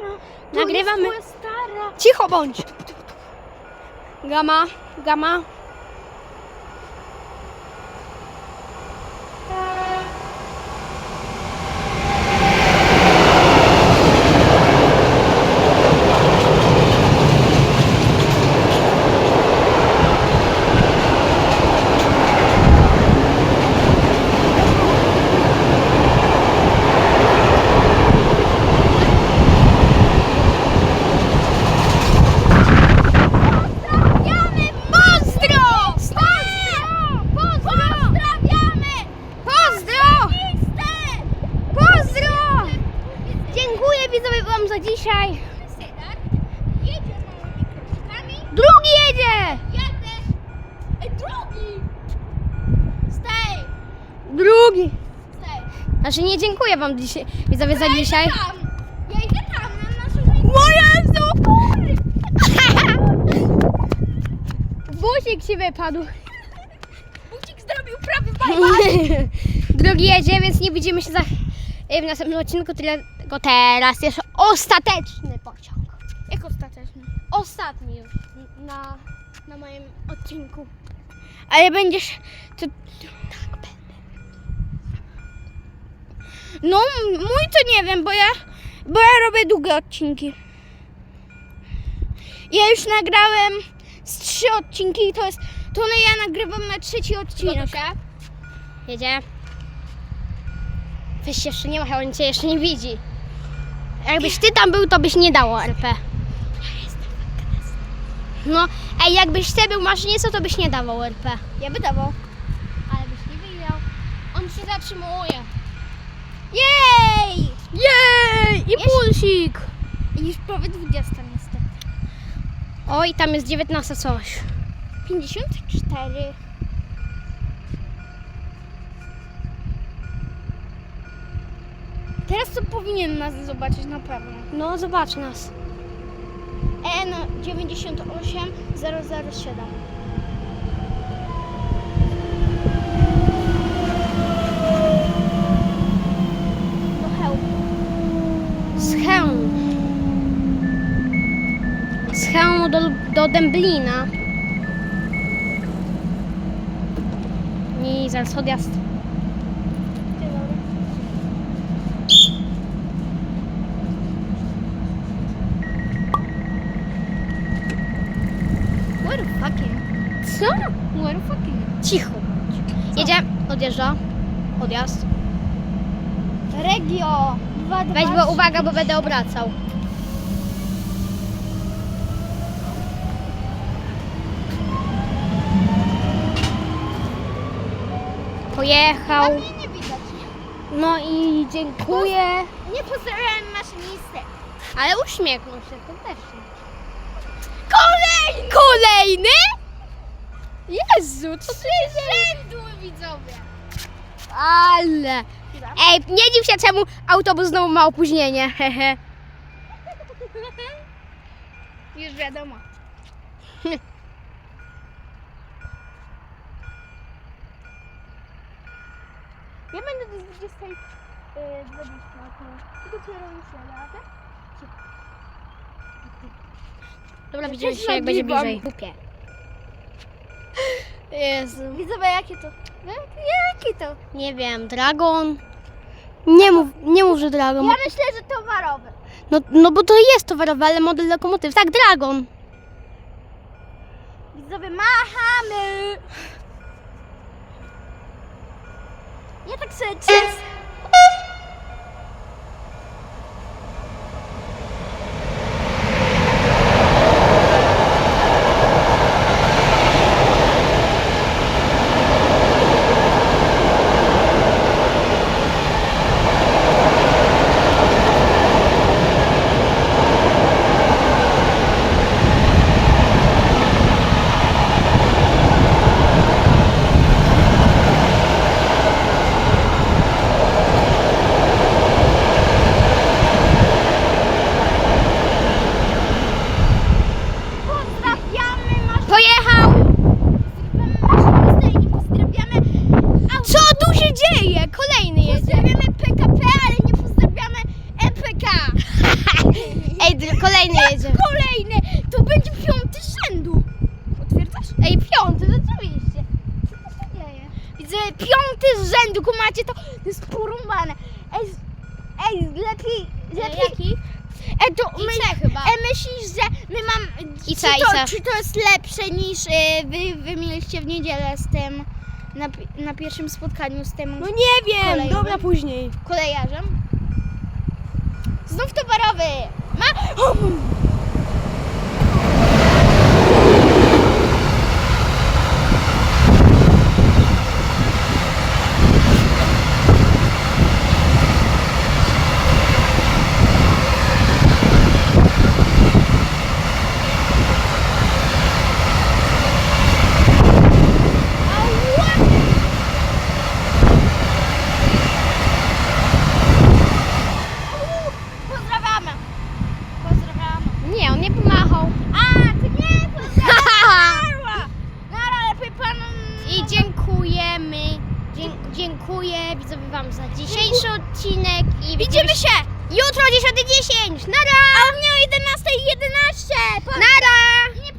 Mama, Nagrywamy. Cicho bądź! Gama, gama. Pozdrawiamy! Pozdro! Pozdro! Pozdrawiamy! Pozdro! Mister! Pozdro! Dziękuję widzowie wam za dzisiaj. Sedar jedzie małymi kroczkami. Drugi jedzie! Jadę. Ej, drugi! Stay! Drugi. Stay! Znaczy nie dziękuję wam dzisiaj, widzowie za dzisiaj. Ja idę tam, na naszą. O Jezu! Busik ci wypadł. Bucik zrobił prawy bye Drugi jedzie, więc nie widzimy się za, w następnym odcinku, tylko teraz jest ostateczny pociąg. Jak ostateczny? Ostatni już na, na moim odcinku. Ale będziesz. To, No, mój to nie wiem, bo ja, bo ja robię długie odcinki. Ja już nagrałem z trzy odcinki i to jest. To no ja nagrywam na trzeci odcinek. Jedzie. Weź jeszcze nie ma, on cię jeszcze nie widzi. Jakbyś ty tam był, to byś nie dało RP. No, ej, jakbyś ty był maszynistą, to byś nie dawał RP. Ja by dawał. Ale byś nie widział. On się zatrzymuje. Jej! Jej! I pulsik. I już prawie 20 niestety. Oj, tam jest 19 coś. 54. Teraz to powinien nas zobaczyć na pewno. No, zobacz nas. N98 007. Do hełmu. Z hełmu. Z hełmu do, Dęblina. I zaraz odjazd. Co? The fucking? Cicho. Jedzie, odjeżdża. Odjazd. Regio. Dwa, dwa, Weź, bo uwaga, bo będę obracał. Pojechał. A mnie nie widać. No i dziękuję. Nie pozdrawiam maszynistę. Ale uśmiechnął się, to też. Kolejny! Kolejny? Jezu, co ty Rzędu widzowie. Ale. Ej, nie dziw się czemu autobus znowu ma opóźnienie. Hehe. Już wiadomo. Ja będę do 20 yy, 20 około. I dopiero już jadę, a? Dobra, widzimy się jak będzie bliżej. Głupie. Jezu. Widzowie, jakie to? Jakie to? Nie wiem, dragon. Nie mów, nie mów, że dragon. Ja myślę, że towarowe. No, no bo to jest towarowy, ale model lokomotyw. Tak, dragon. Widzowie, machamy! Ja tak sobie czas... Pozdrawiamy maszynistę Pojechał! maszynistę i nie pozdrawiamy auto. Co tu się dzieje? Kolejny jedzie. Pozdrawiamy PKP, ale nie pozdrawiamy E EPK. Kolejny jedzie. Kolejny! To będzie piąty z rzędu. Potwierdzasz? Ej, piąty, rzeczywiście. Co to się dzieje? Widzę piąty z rzędu, kumacie, to, to jest porąbane. Ej, z- ej, lepiej, lepiej. Jaki? Ej, to my, IC chyba. E, myślisz, że my mam... IC, czy, to, czy to jest lepsze niż y, wy, wy mieliście w niedzielę z tym, na, pi- na pierwszym spotkaniu z tym No nie wiem, dobra później. kolejarzem? Znów towarowy! Ma... Dzie dziękuję widzowie Wam za dzisiejszy odcinek i widzimy się jutro o 10.10. Nara! A u mnie o 11.11. .11. Nara!